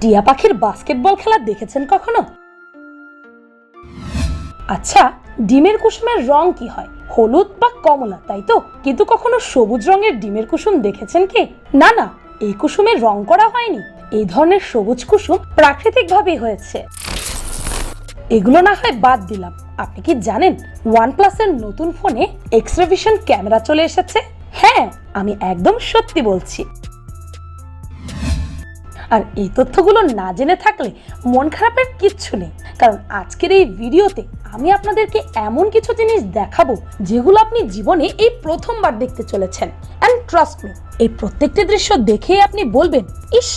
টিয়া পাখির বাস্কেটবল খেলা দেখেছেন কখনো? আচ্ছা ডিমের কুসুমের রং কি হয়? হলুদ বা কমলা, তাই তো? কিন্তু কখনো সবুজ রঙের ডিমের কুসুম দেখেছেন কি? না না, এই কুসুমের রং করা হয়নি। এই ধরনের সবুজ কুসুম প্রাকৃতিকভাবেই হয়েছে। এগুলো না হয় বাদ দিলাম। আপনি কি জানেন ওয়ান প্লাসের নতুন ফোনে এক্সরে ভিশন ক্যামেরা চলে এসেছে? হ্যাঁ আমি একদম সত্যি বলছি। আর এই তথ্যগুলো না জেনে থাকলে মন খারাপের কিচ্ছু নেই। কারণ আজকের এই ভিডিওতে আমি আপনাদেরকে এমন কিছু জিনিস দেখাবো যেগুলো আপনি জীবনে এই প্রথমবার দেখতে চলেছেন। অ্যান্ড ট্রাস্ট মি এই প্রত্যেকটি দৃশ্য দেখেই আপনি বলবেন, ইস,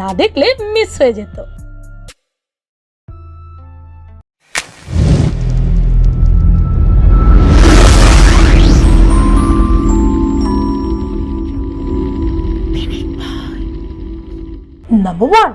না দেখলে মিস হয়ে যেত। ওয়ান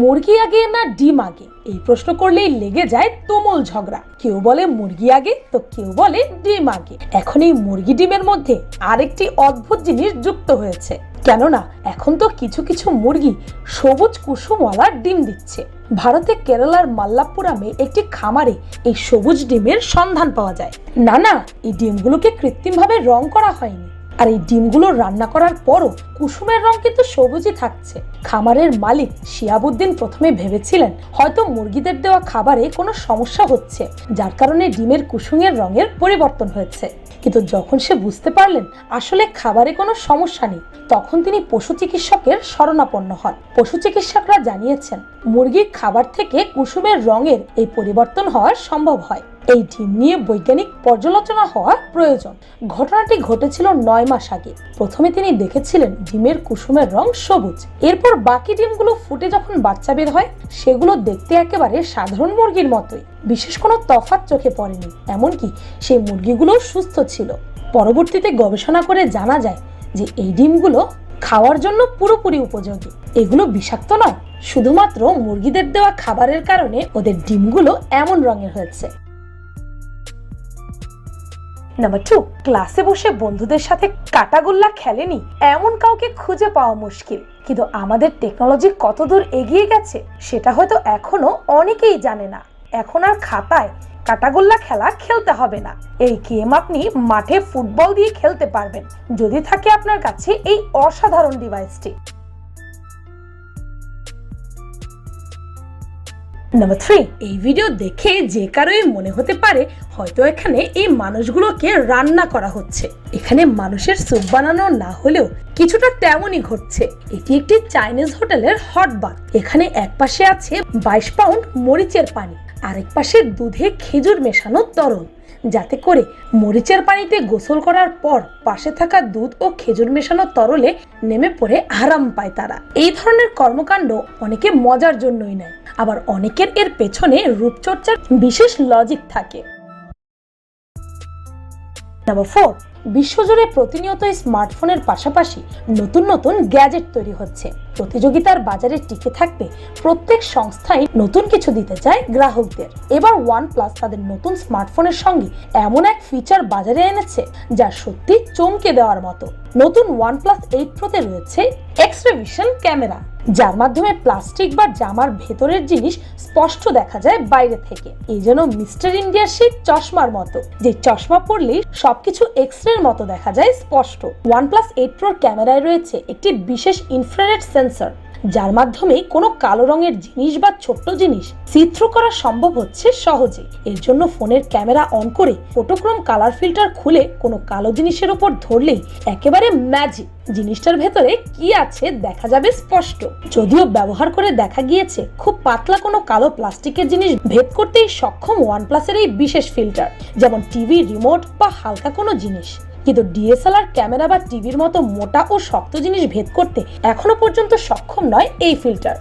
মুরগি আগে না ডিম আগে? এই প্রশ্ন করলেই লেগে যায় তুমুল ঝগড়া। কেউ বলে মুরগি আগে, তো কেউ বলে ডিম আগে। এখন এই মুরগি ডিমের মধ্যে আরেকটি অদ্ভুত জিনিস যুক্ত হয়েছে। কেননা, এখন তো কিছু কিছু মুরগি সবুজ কুসুমওয়ালা ডিম দিচ্ছে। ভারতে কেরালার মাল্লাপুরামে একটি খামারে এই সবুজ ডিমের সন্ধান পাওয়া যায়। না না, এই ডিমগুলোকে কৃত্রিমভাবে রং করা হয়নি। আর এই ডিমগুলো রান্না করার পরও কুসুমের রং কিন্তু সবুজই থাকছে। খামারের মালিক শিয়াবুদ্দিন প্রথমে ভেবেছিলেন, হয়তো মুরগিদের দেওয়া খাবারে কোনো সমস্যা হচ্ছে, যার কারণে ডিমের কুসুমের রঙের পরিবর্তন হয়েছে। কিন্তু যখন সে বুঝতে পারলেন, আসলে খাবারে কোনো সমস্যা নেই তখন তিনি পশু চিকিৎসকের শরণাপন্ন হন। পশু চিকিৎসকরা জানিয়েছেন, মুরগির খাবার থেকে কুসুমের রঙের এই পরিবর্তন হওয়া সম্ভব হয়। এই ডিম নিয়ে বৈজ্ঞানিক পর্যালোচনা হওয়া প্রয়োজন। ঘটনাটি ঘটেছিল নয় মাস আগে। প্রথমে তিনি দেখেছিলেন ডিমের কুসুমের রং সবুজ। এরপর বাকি ডিমগুলো ফুটে যখন বাচ্চা বের হয়, সেগুলো দেখতে একেবারে সাধারণ মুরগির মতোই। বিশেষ কোনো তফাৎ চোখে পড়েনি। এমনকি সেই মুরগিগুলো সুস্থ ছিল। পরবর্তীতে গবেষণা করে জানা যায় যে এই ডিমগুলো খাওয়ার জন্য পুরোপুরি উপযোগী। এগুলো বিষাক্ত নয়, শুধুমাত্র মুরগিদের দেওয়া খাবারের কারণে ওদের ডিমগুলো এমন রঙের হয়েছে। নাম্বার টু ক্লাসে বসে বন্ধুদের সাথে কাটাগোল্লা খেলেনি, এমন কাউকে খুঁজে পাওয়া মুশকিল। কিন্তু আমাদের টেকনোলজি কতদূর এগিয়ে গেছে, সেটা হয়তো এখনও অনেকেই জানে না। এখন আর খাতায় কাটাগোল্লা খেলা খেলতে হবে না। এই গেম আপনি মাঠে ফুটবল দিয়ে খেলতে পারবেন। যদি থাকে আপনার কাছে এই অসাধারণ ডিভাইসটি নাম্বার থ্রি এই ভিডিও দেখে যে কারোই মনে হতে পারে হয়তো এখানে এই মানুষগুলোকে রান্না করা হচ্ছে। এখানে মানুষের স্যুপ বানানো না হলেও কিছুটা তেমনই ঘটছে। এটি একটি চাইনিজ হোটেলের হট বাথ। এখানে এক পাশে আছে বাইশ পাউন্ড মরিচের পানি, আরেক পাশে দুধে খেজুর মেশানো তরল। যাতে করে মরিচের পানিতে গোসল করার পর পাশে থাকা দুধ ও খেজুর মেশানো তরলে নেমে পড়ে আরাম পায় তারা। এই ধরনের কর্মকাণ্ড অনেকে মজার জন্যই নেয়। আবার অনেকের এর পেছনে রূপচর্চার বিশেষ লজিক থাকে। নাম্বার ফোর বিশ্বজুড়ে প্রতিনিয়ত স্মার্টফোনের পাশাপাশি নতুন নতুন গ্যাজেট তৈরি হচ্ছে। প্রতিযোগিতার বাজারে টিকে থাকতে প্রত্যেক সংস্থাই নতুন কিছু দিতে চায় গ্রাহকদের। এবার ওয়ানপ্লাস তাদের নতুন স্মার্টফোনের সঙ্গে এমন এক ফিচার বাজারে এনেছে, যা সত্যি চমকে দেওয়ার মতো। নতুন ওয়ানপ্লাস এইট প্রোতে রয়েছে এক্সরে ভিশন ক্যামেরা, যার মাধ্যমে প্লাস্টিক বা জামার ভেতরের জিনিস স্পষ্ট দেখা যায় বাইরে থেকে। এই যেন মিস্টার ইন্ডিয়ার সেই চশমার মতো, যে চশমা পরলেই সবকিছু এক্সরের মতো দেখা যায় স্পষ্ট। ওয়ানপ্লাস এইট প্রোর ক্যামেরায় রয়েছে একটি বিশেষ ইনফ্রারেড সেন্সর যার মাধ্যমে কোনো কালো রঙের জিনিস বা ছোট্ট জিনিস চিত্র করা সম্ভব হচ্ছে সহজে। এর জন্য ফোনের ক্যামেরা অন করে ফটোক্রোম কালার ফিল্টার খুলে কোনো কালো জিনিসের ওপর ধরলেই একেবারে ম্যাজিক জিনিসটার ভেতরে কি আছে দেখা যাবে স্পষ্ট। যদিও ব্যবহার করে দেখা গিয়েছে, খুব পাতলা কোনো কালো প্লাস্টিকের জিনিস ভেদ করতেই সক্ষম ওয়ানপ্লাসের এই বিশেষ ফিল্টার, যেমন টিভি, রিমোট বা হালকা কোনো জিনিস। কিন্তু ডিএসএলআর ক্যামেরা বা টিভির মতো মোটা ও শক্ত জিনিস ভেদ করতে এখনও পর্যন্ত সক্ষম নয় এই ফিল্টার।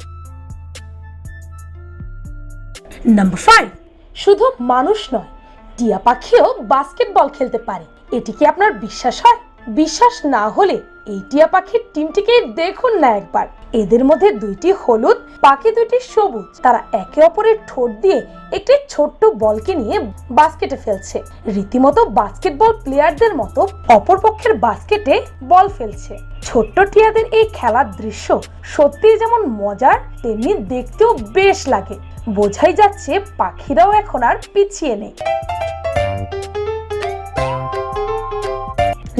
নাম্বার ফাইভ শুধু মানুষ নয়, টিয়া পাখিও বাস্কেটবল খেলতে পারে। এটি কি আপনার বিশ্বাস হয়? বিশ্বাস না হলে এই টিয়া পাখির টিমটিকে দেখুন না একবার। এদের মধ্যে দুইটি হলুদ, বাকি দুইটি সবুজ। তারা একে অপরের ঠোঁট দিয়ে একটি ছোট্ট বলকে নিয়ে বাস্কেটে ফেলছে। রীতিমতো বাস্কেটবল প্লেয়ারদের মতো অপরপক্ষের বাস্কেটে বল ফেলছে। ছোট্ট টিয়াদের এই খেলার দৃশ্য সত্যিই যেমন মজার, তেমনি দেখতেও বেশ লাগে। বোঝাই যাচ্ছে পাখিরাও এখন আর পিছিয়ে নেই।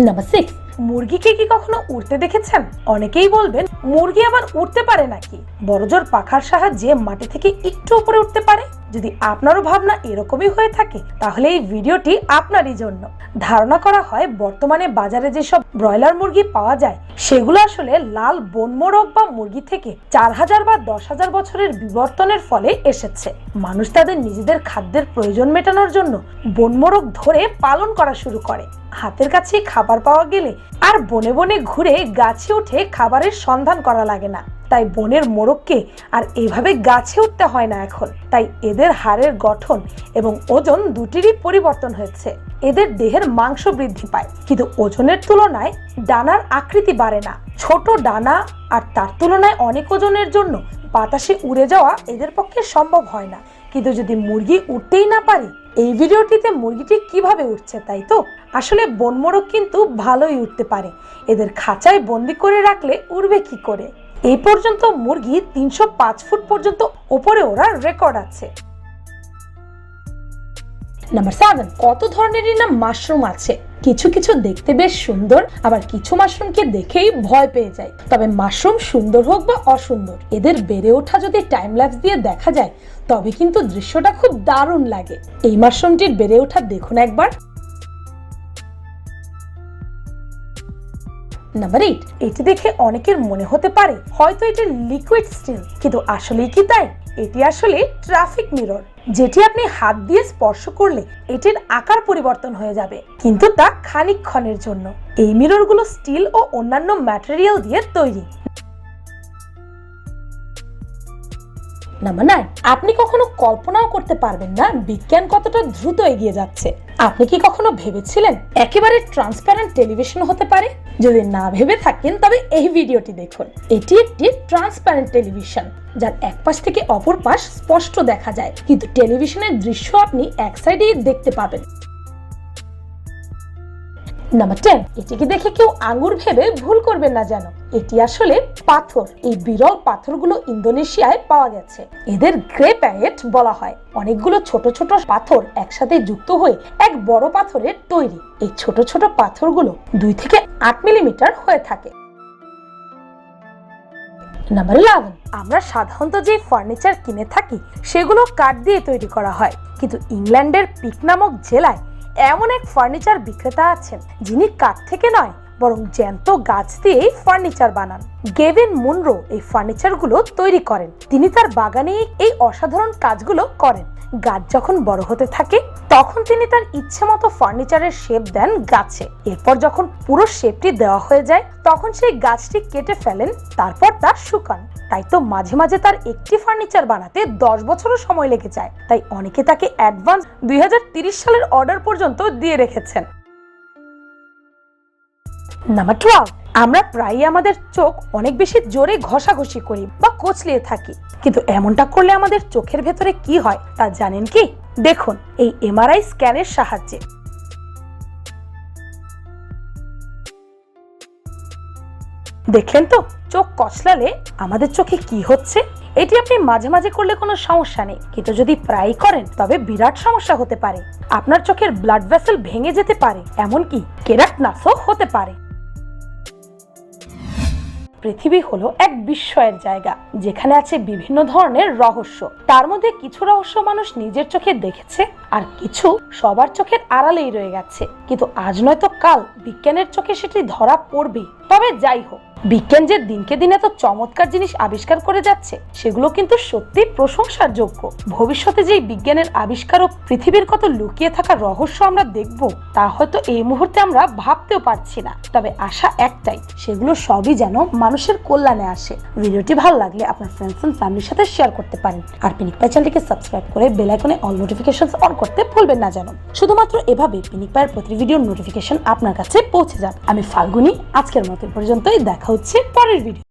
Number six. মুরগিকে কি কখনো উড়তে দেখেছেন? অনেকেই বলবেন, মুরগি আবার উড়তে পারে নাকি? বড়জোর পাখার সাহায্যে মাটি থেকে একটু উপরে উঠতে পারে? যদি আপনারও ভাবনা এরকমই হয়ে থাকে, তাহলে এই ভিডিওটি আপনারই জন্য। ধারণা করা হয়, বর্তমানে বাজারে যেসব ব্রয়লার মুরগি পাওয়া যায়, সেগুলো আসলে লাল বনমোরগ বা মুরগি থেকে চার হাজার বা দশ হাজার বছরের বিবর্তনের ফলে এসেছে। মানুষ তাদের নিজেদের খাদ্যের প্রয়োজন মেটানোর জন্য বনমোরগ ধরে পালন করা শুরু করে। হাতের কাছে খাবার পাওয়া গেলে আর বনে বনে ঘুরে গাছে উঠে খাবারের সন্ধান করা লাগে না। তাই বনের মোরগকে আর এভাবে গাছে উঠতে হয় না এখন। তাই এদের হাড়ের গঠন এবং ওজন দুটিরই পরিবর্তন হয়েছে। এদের দেহের মাংস বৃদ্ধি পায়, কিন্তু ওজনের তুলনায় ডানার আকৃতি বাড়ে না। ছোট ডানা আর তার তুলনায় অনেক ওজনের জন্য বাতাসে উড়ে যাওয়া এদের পক্ষে সম্ভব হয় না। কিন্তু যদি মুরগি উঠতেই না পারে, এই ভিডিওটিতে মুরগিটি কীভাবে উঠছে তাই তো? আসলে বনমোরগ কিন্তু ভালোই উঠতে পারে। এদের খাঁচায় বন্দি করে রাখলে উড়বে কি করে? এই পর্যন্ত মুরগি তিনশো পাঁচ ফুট পর্যন্ত ওপরে ওড়ার রেকর্ড আছে। নাম্বার সেভেন কত ধরনেরই না মাশরুম আছে? কিছু কিছু দেখতে বেশ সুন্দর, আবার কিছু মাশরুমকে দেখেই ভয় পেয়ে যায়। তবে মাশরুম সুন্দর হোক বা অসুন্দর, এদের বেড়ে ওঠা যদি টাইম ল্যাপস দিয়ে দেখা যায়, তবে কিন্তু দৃশ্যটা খুব দারুণ লাগে। এই মাশরুমটির বেড়ে ওঠা দেখুন একবার। নাম্বার এইট এটি দেখে অনেকের মনে হতে পারে হয়তো এটি লিকুইড স্টিল কিন্তু আসলেই কি তাই? এটি আসলে ট্রাফিক মিরর যেটি আপনি হাত দিয়ে স্পর্শ করলে এটির আকার পরিবর্তন হয়ে যাবে, কিন্তু তা খানিকক্ষণের জন্য। এই মিররগুলো স্টিল ও অন্যান্য ম্যাটেরিয়াল দিয়ে তৈরি। নাম্বার নাইন আপনি কখনো কল্পনাও করতে পারবেন না বিজ্ঞান কতটা দ্রুত এগিয়ে যাচ্ছে। আপনি কি কখনো ভেবেছিলেন একেবারে ট্রান্সপারেন্ট টেলিভিশন হতে পারে? যদি না ভেবে থাকেন, তবে এই ভিডিওটি দেখুন। এটি একটি ট্রান্সপারেন্ট টেলিভিশন যার এক পাশ থেকে অপর পাশ স্পষ্ট দেখা যায়। কিন্তু টেলিভিশনের দৃশ্য আপনি এক সাইডেই দেখতে পাবেন। নাম্বার টেন এটিকে দেখে কেউ আঙ্গুর ভেবে ভুল করবেন না যেন। এটি আসলে পাথর। এই বিরল পাথরগুলো ইন্দোনেশিয়ায় পাওয়া গেছে। এদের গ্রেপাইট বলা হয়। অনেকগুলো ছোট ছোট পাথর একসাথে যুক্ত হয়ে এক বড় পাথরের তৈরি। এই ছোট ছোট পাথরগুলো দুই থেকে আট মিলিমিটার হয়ে থাকে। নাম্বার ইলেভেন আমরা সাধারণত যে ফার্নিচার কিনে থাকি, সেগুলো কাঠ দিয়ে তৈরি করা হয়। কিন্তু ইংল্যান্ডের পিক নামক জেলায় এমন এক ফার্নিচার বিক্রেতা আছেন, যিনি কাঠ থেকে নয় বরং জ্যান্ত গাছ দিয়ে ফার্নিচার বানান। গেভিন মুনরো এই ফার্নিচারগুলো তৈরি করেন। তিনি তার বাগানে এই অসাধারণ কাজগুলো করেন। গাছ যখন বড় হতে থাকে, তখন তিনি তার ইচ্ছে মতো ফার্নিচারের শেপ দেন গাছে। এরপর যখন পুরো শেপটি দেওয়া হয়ে যায়, তখন সেই গাছটি কেটে ফেলেন, তারপর তা শুকান। তাই তো মাঝে মাঝে তার একটি ফার্নিচার বানাতে দশ বছরও সময় লেগে যায়। তাই অনেকে তাকে অ্যাডভান্স দুই সালের অর্ডার পর্যন্ত দিয়ে রেখেছেন। নাম্বার টুয়েলভ আমরা প্রায়ই আমাদের চোখ অনেক বেশি জোরে ঘষাঘষি করি বা কচলিয়ে থাকি। কিন্তু এমনটা করলে আমাদের চোখের ভেতরে কি হয় তা জানেন কি? দেখুন, এই এমআরআই স্ক্যানের সাহায্যে। দেখলেন তো, চোখ কচলালে আমাদের চোখে কি হচ্ছে? এটি আপনি মাঝে মাঝে করলে কোনো সমস্যা নেই। কিন্তু যদি প্রায় করেন, তবে বিরাট সমস্যা হতে পারে। আপনার চোখের ব্লাড ভেসেল ভেঙে যেতে পারে। এমনকি কেরাটনাসও হতে পারে। পৃথিবী হলো এক বিস্ময়ের জায়গা, যেখানে আছে বিভিন্ন ধরনের রহস্য। তার মধ্যে কিছু রহস্য মানুষ নিজের চোখে দেখেছে আর কিছু সবার চোখের আড়ালেই রয়ে গেছে। কিন্তু আজ নয়তো কাল বিজ্ঞানের চোখে সেটি ধরা পড়বেই। তবে যাই হোক বিজ্ঞান যে দিনকে দিন এত চমৎকার জিনিস আবিষ্কার করে যাচ্ছে, সেগুলো কিন্তু সত্যি প্রশংসার যোগ্য ভবিষ্যতে যেই বিজ্ঞানের আবিষ্কার ও পৃথিবীর কত লুকিয়ে থাকা রহস্য আমরা দেখব, তা হয়তো এই মুহূর্তে আমরা ভাবতেও পারছি না। তবে আশা একটাই, সেগুলো সবই যেন মানুষের কল্যাণে আসে। ভিডিওটি ভালো লাগলে আপনার ফ্রেন্ডস এন্ড ফ্যামিলির সাথে শেয়ার করতে পারেন। আর পিনিক পাই চ্যানেলটিকে সাবস্ক্রাইব করে বেল আইকনে অল নোটিফিকেশন অন করতে ভুলবেন না যেন শুধুমাত্র এভাবে পিনিক পায়ের প্রতি ভিডিওর নোটিফিকেশন আপনার কাছে পৌঁছে যাবে। আমি ফাল্গুনি, আজকের মতো পর্যন্তই, দেখা হচ্ছে পরের ভিডিও